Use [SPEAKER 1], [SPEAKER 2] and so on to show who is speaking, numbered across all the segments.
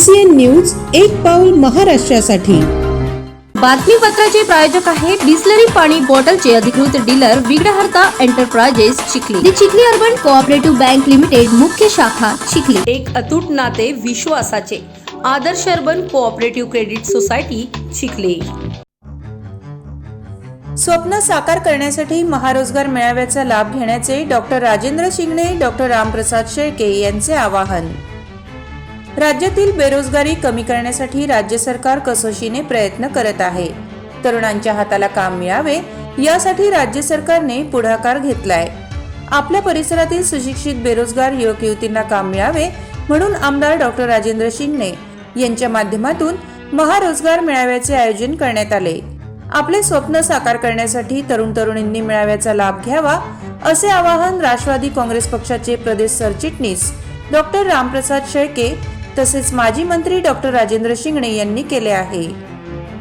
[SPEAKER 1] BCN news एक पाऊल महाराष्ट्रासाठी.
[SPEAKER 2] बातमीपत्राचे प्रायोजक आहे बिस्लरी पाणी बॉटलचे अधिकृत dealer Vighnaharta enterprises Chikhli. The Chikhli urban cooperative bank limited मुख्य शाखा चिखली. एक अतूट नाते विश्वासाचे. Adarsh urban cooperative credit society Chikhli.
[SPEAKER 3] स्वप्न साकार करण्यासाठी महारोजगार मेळाव्याचा लाभ घेण्याचे डॉक्टर राजेंद्र शिंगणे डॉक्टर रामप्रसाद शेळके यांचे आवाहन. राज्यातील बेरोजगारी कमी करण्यासाठी राज्य सरकार कसोशीने प्रयत्न करत आहे. तरुणांच्या हाताला काम मिळावे यासाठी राज्य सरकारने पुढाकार घेतलाय. आपल्या परिसरातील सुशिक्षित बेरोजगार युवक युवतींना काम मिळावे म्हणून आमदार डॉक्टर राजेंद्र शिंगणे यांच्या माध्यमातून महारोजगार मेळाव्याचे आयोजन करण्यात आले. आपले स्वप्न साकार करण्यासाठी तरुण तरुणींनी मेळाव्याचा लाभ घ्यावा असे आवाहन राष्ट्रवादी काँग्रेस पक्षाचे प्रदेश सरचिटणीस डॉक्टर रामप्रसाद शेळके तसेच माजी मंत्री डॉक्टर राजेंद्र शिंगणे यांनी केले आहे.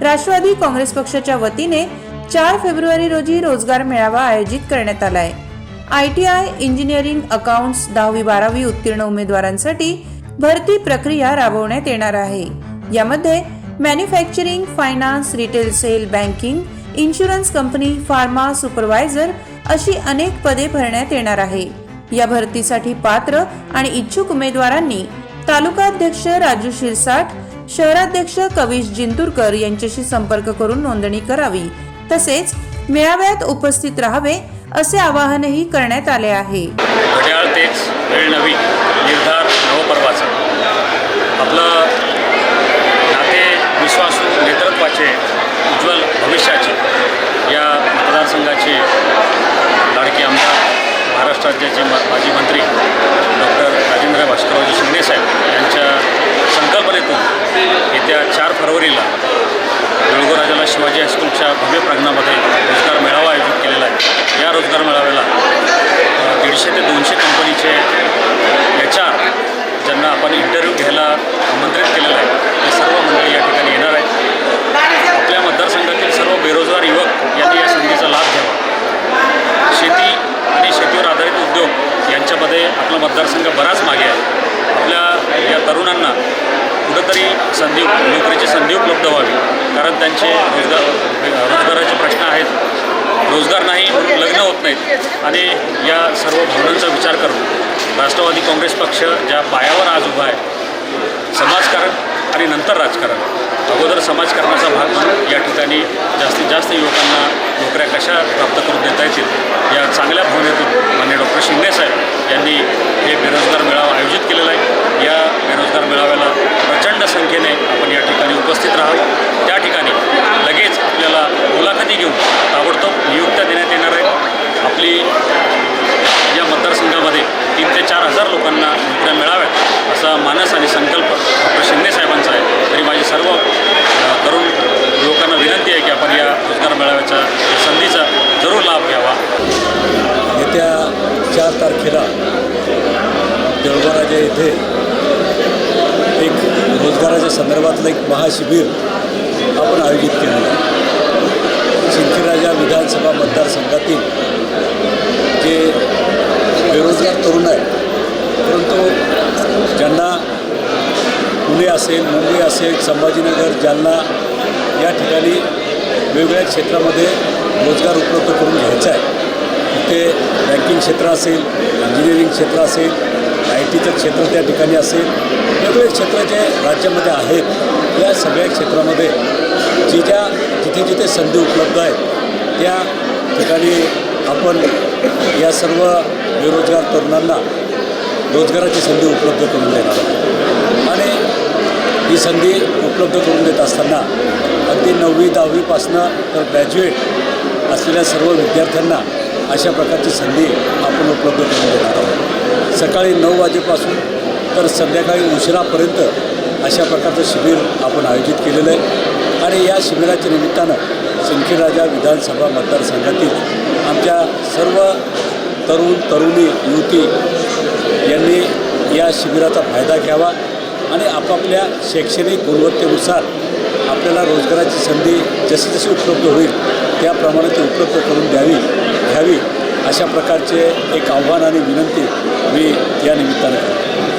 [SPEAKER 3] राष्ट्रवादी काँग्रेस पक्षाच्या वतीने चार फेब्रुवारी रोजी रोजगार मेळावा आयोजित करण्यात आलाय. I T I engineering accounts दहावी बारावी उत्तीर्ण उमेदवारांसाठी भरती प्रक्रिया राबवण्यात येणार आहे. यामध्ये manufacturing finance retail sale banking insurance company pharma supervisor अशी अनेक पदे भरण्यात येणार आहे. या भरतीसाठी पात्र आणि इच्छुक उमेदवारांनी तालुकाध्यक्ष राजू शिरसाट शहराध्यक्ष कवीश जिंतूरकर यांच्याशी संपर्क करून नोंदणी करावी. तसेच मेळाव्यात उपस्थित राहावे असे आवाहनही करण्यात आले आहे.
[SPEAKER 4] घड्याळ तेच वेळ नवी निर्धार नवपर्वाचा आपलं नाते विश्वासू नेतृत्वाचे उज्ज्वल भविष्याचे या मतदारसंघाचे लाडके आमदार महाराष्ट्र राज्याचे माजी मंत्री डॉक्टर राजेंद्र भास्कररावजी భవ్య ప్రజ్ఞ तरी संधी नोकरीची संधी उपलब्ध व्हावी. कारण त्यांचे रोजगार रोजगाराचे प्रश्न आहेत. रोजगार नाही म्हणून लग्न होत नाहीत. आणि या सर्व भावनांचा विचार करून राष्ट्रवादी काँग्रेस पक्ष ज्या पायावर आज उभा आहे समाजकारण आणि नंतर राजकारण अगोदर समाजकारणाचा भाग म्हणून या ठिकाणी जास्तीत जास्त युवकांना नोकऱ्या कशा प्राप्त करून देता येतील या चांगल्या भावनेत मान्य डॉक्टर शिंदे साहेब यांनी हे बेरोजगार मेळावा आयोजित केलेला आहे या बेरोजगार मेळाव्याला प्रचंड संख्येने आपण या ठिकाणी उपस्थित राहावं त्या ठिकाणी लगेच आपल्याला मुलाखती घेऊन ताबडतोब नियुक्त्या देण्यात येणार आहेत आपली या मतदारसंघामध्ये तीन ते चार हजार लोकांना नोकऱ्या मिळाव्यात असा मानस आणि संकल्प डॉक्टर शिंदे साहेबांचा आहे तरी माझी सर्व अ, तरुण युवकांना विनंती आहे की आपण या रोजगार मेळाव्याच्या या संधीचा जरूर लाभ घ्यावा
[SPEAKER 5] येत्या चार तारखेला देवघराच्या येथे एक रोजगाराच्या संदर्भातलं एक महाशिबिर आपण आयोजित केलेलं आहे. शिंदखेराजा विधानसभा मतदारसंघातील जे बेरोजगार तरुण आहेत परंतु ज्यांना पुणे असेल मुंबई असेल संभाजीनगर जालना या ठिकाणी वेगवेगळ्या क्षेत्रामध्ये रोजगार उपलब्ध करून घ्यायचा आहे. तिथे बँकिंग क्षेत्र असेल इंजिनिअरिंग क्षेत्र असेल आय टीचं क्षेत्र त्या ठिकाणी असेल वेगवेगळे क्षेत्र जे राज्यामध्ये आहेत या सगळ्या क्षेत्रामध्ये जी ज्या जिथे जिथे संधी उपलब्ध आहेत त्या ठिकाणी आपण या सर्व बेरोजगार तरुणांना रोजगाराची संधी उपलब्ध करून देणार आणि ही संधी उपलब्ध करून देत असताना अगदी नववी दहावीपासनं तर ग्रॅज्युएट असलेल्या सर्व विद्यार्थ्यांना अशा प्रकारची संधी आपण उपलब्ध करून देणार आहोत. सकाळी नऊ वाजेपासून तर संध्याकाळी उशिरापर्यंत अशा प्रकारचं शिबिर आपण आयोजित केलेलं आहे. आणि या शिबिराच्या निमित्तानं सिंदखेडराजा विधानसभा मतदारसंघातील आमच्या सर्व तरुण तरुणी युवती यांनी या शिबिराचा फायदा घ्यावा आणि आपापल्या शैक्षणिक गुणवत्तेनुसार आपल्याला रोजगाराची संधी जशी जशी उपलब्ध होईल त्याप्रमाणे ती उपलब्ध करून द्यावी घ्यावी अशा प्रकारचे एक आव्हान आणि विनंती मी या निमित्तानं